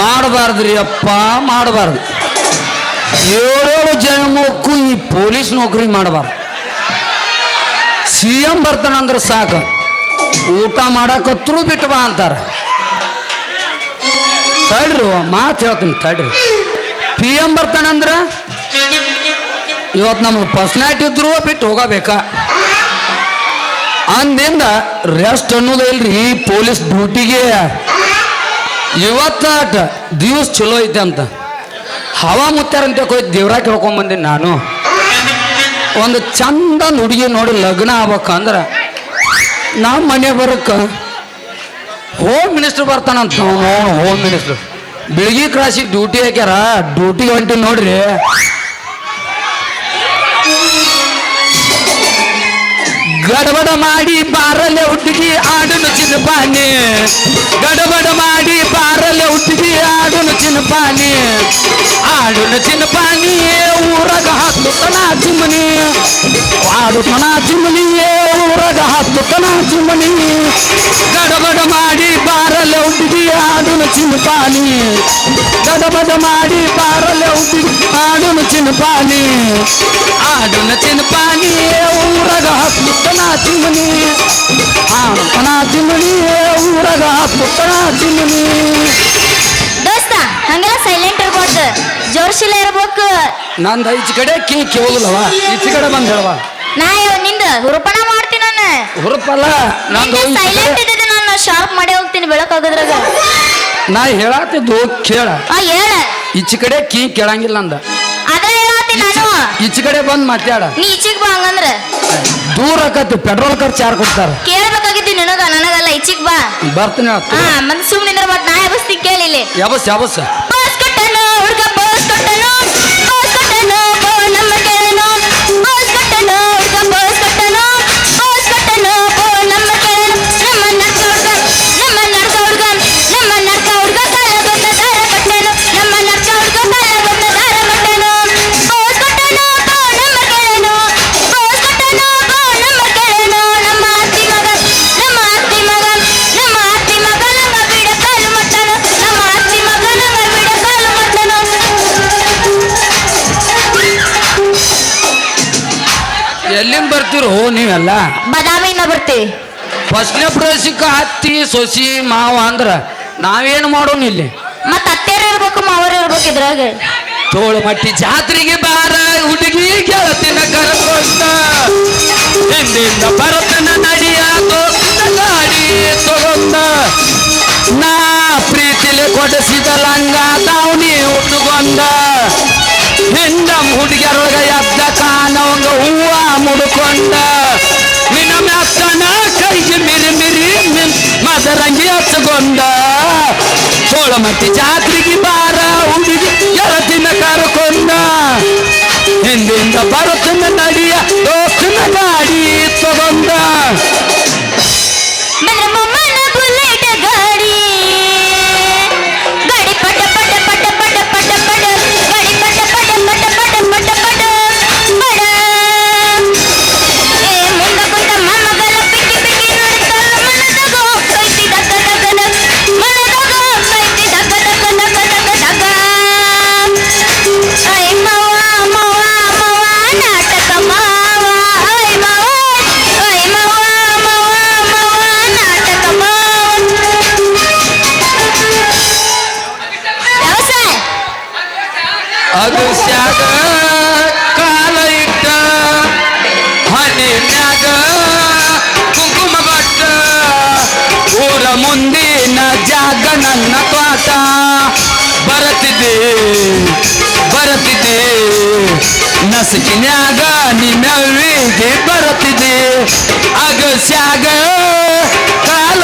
ಮಾಡಬಾರ್ದ್ರಿ ಅಪ್ಪ, ಮಾಡಬಾರ್ದು. ಏಳೇಳು ಜನ್ಮಕ್ಕೂ ಈ ಪೊಲೀಸ್ ನೌಕರಿ ಮಾಡಬಾರ್ದು. ಸಿ ಎಂ ಬರ್ತಾನಂದ್ರೆ ಸಾಕು. ಊಟ ಮಾಡಕತ್ರು ಬಿಟ್ಟು ಬಾ ಅಂತಾರ. ತಡ್ರಿ ಮಾತು ಹೇಳ್ತೀನಿ ತಡ್ರಿ. ಪಿ ಎಂ ಬರ್ತಾನಂದ್ರೆ ಇವತ್ತು ನಮ್ಗೆ ಪರ್ಸ್ನಾಲಿಟಿ ಇದ್ರು ಬಿಟ್ಟು ಹೋಗಬೇಕಾ. ಅಂದಿಂದ ರೆಸ್ಟ್ ಅನ್ನೋದೇ ಇಲ್ರಿ, ಈ ಪೊಲೀಸ್ ಡ್ಯೂಟಿಗೆ ಇವತ್ತಾಟ ದಿವಸ ಚಲೋ ಐತೆ ಅಂತ. ಹವಾ ಮುತ್ತಾರಂತೆ ಹೋಯ್ತು ದೇವ್ರಾಗ ಕೇಳ್ಕೊಂಬಂದಿನಿ ನಾನು. ಒಂದು ಚಂದ ಹುಡುಗಿ ನೋಡಿ ಲಗ್ನ ಆಗ್ಬೇಕಂದ್ರೆ ನಮ್ಮ ಮನೆ ಬರಕ್ಕ ಹೋಮ್ ಮಿನಿಸ್ಟರ್ ಬರ್ತಾನಂತ ಹೋಮ್ ಮಿನಿಸ್ಟರ್ ಬೆಳಗ್ಗೆ ಕ್ರಾಸಿಗೆ ಡ್ಯೂಟಿ ಹಾಕ್ಯಾರ. ಡ್ಯೂಟಿ ಹೊಂಟಿ ನೋಡ್ರಿ. ಗಡಬಡ ಮಾಡಿ ಬಾರಲೆ ಹುಡುಗಿ ಆಡನು ಚಿನ್ನಪಾನಿ ಗಡಬಡ ಮಾಡಿ आडून चिन पानी आडून चिन पाणी, उरग हात तुटना चिमणी. आडूतना चिमणी, उरग हात तुटना चिमणी. गडबड माडी बारले उडी आडून चिन पाणी. गडबड माडी बारले उडी आडून चिन पानी आडून चिन पाणी, उरग हात तुटना चिमणी. आडूतना चिमणी, उरग हात तुटना ಸೈಲೆಂಟ್ ಇರ್ಬೋದು ಜೋರ್ಶಿಲ್ಲ ಇರ್ಬೇಕು. ನಂದು ಈಚ ಕಡೆ ಕೀ ಕೇಳುದಿಲ್ಲವ ಈಚ ಕಡೆ ಬಂದ ಹೇಳವ? ನಾ ಇವ್ನಿಂದ ಹುರುಪಣ ಮಾಡ್ತೀನಿ ನಾನು. ಹುರುಪಲ್ಲ? ನಂದು ಈಚೆ ಸೈಲೆಂಟ್ ಇದ್ದಿದ್ದು ನಾನು ಶಾರ್ಪ್ ಮಾಡಿ ಹೋಗ್ತೀನಿ ಬೆಳಕಾಗೋದ್ರಾಗ ನಾ ಹೇಳಾತಿದ್ದು ಕೇಳ. ಆ ಹೇಳ. ಈಚ ಕಡೆ ಕೀ ಕೇಳಂಗಿಲ್ಲ ಅಂದ ಹೇಳತ್ತೀನಿ ನಾನು. ಈಚೆ ಕಡೆ ಬಂದು ಮಾತಾಡ. ನೀ ಈಚಿಗ್ ಬಾ ಹಂಗಂದ್ರ. ದೂರ ಆಕತಿ ಪೆಟ್ರೋಲ್ ಖರ್ಚು ಯಾರು ಕೊಡ್ತಾರ? ಕೇಳ್ಬೇಕಾಗಿತ್ತು ನಿನಗ ನನಗಲ್ಲ ಈಚಿಗೆ ಬಾ. ಬರ್ತೀನಿ ಹಾ ಮತ್ ಸುಮ್ನಿಂದ್ರ ಮತ್ ನಾ ಎಬಸ್ತಿ ಕೇಳಿಲಿ ಯಾವಸ್ ಯಾವಸ್ ಎಲ್ಲಿಂದ ಬರ್ತೀರೋ ನೀವೆಲ್ಲ? ಬದಾಮಿಯಿಂದ ಬರ್ತೀವಿ. ಫಸ್ಟ್ನೇ ಪ್ರದೇಶಕ್ಕೆ ಹತ್ತಿ ಸೊಸಿ ಮಾವ ಅಂದ್ರ ನಾವೇನು ಮಾಡೋಣ ಇಲ್ಲಿ? ಮತ್ತೆ ಅತ್ತೆಯರು ಇರ್ಬೇಕು ಮಾವರು ಇರ್ಬೇಕು ಇದ್ರಾಗ. ತೋಳು ಮಟ್ಟಿ ಜಾತ್ರೆಗೆ ಬಾರ ಹುಡುಗಿ ಗೆಳತಿನ ಕರ್ಕೊಂಡ ಹಿಂದಿಂದ ಬರತನ ನಡಿಯ ಗಾಡಿ ತಗೊಂಡ ನಾ ಪ್ರೀತಿಲಿ ಕೊಡಿಸಿದ ಲಂಗ ದಾವಣಿ ಉಟ್ಕೊಂಡ ಹಿಂದ ಹುಡುಗಿಯರೊಳಗ ಕಾನವಂಗ ಹೂವ ಮುಡ್ಕೊಂಡ. ನಿನ್ನ ಮೆತ್ತನ ಕೈಗೆ ಮಿರಿ ಮಿರಿ ಮದರಂಗಿ ಹಚ್ಕೊಂಡ ಸೋಳಮಟ್ಟಿ ಜಾತ್ರೆಗೆ ಬಾರ ಅದು ಸ್ಯಾಗ ಕಾಲ ಇಟ್ಟ ಹನಿ ಮ್ಯಾಗ ಕುಂಕುಮ ಬಟ್ಟ. ಊರ ಮುಂದಿನ ಜಾಗ ನನ್ನ ತೋಟ ಬರತಿದೆ ಬರತಿದೆ ನಸಕಿನ್ಯಾಗ ನಿನ್ನವಿಗೆ ಬರತಿದೆ ಅಗಸ್ಯಾಗ ಕಾಲ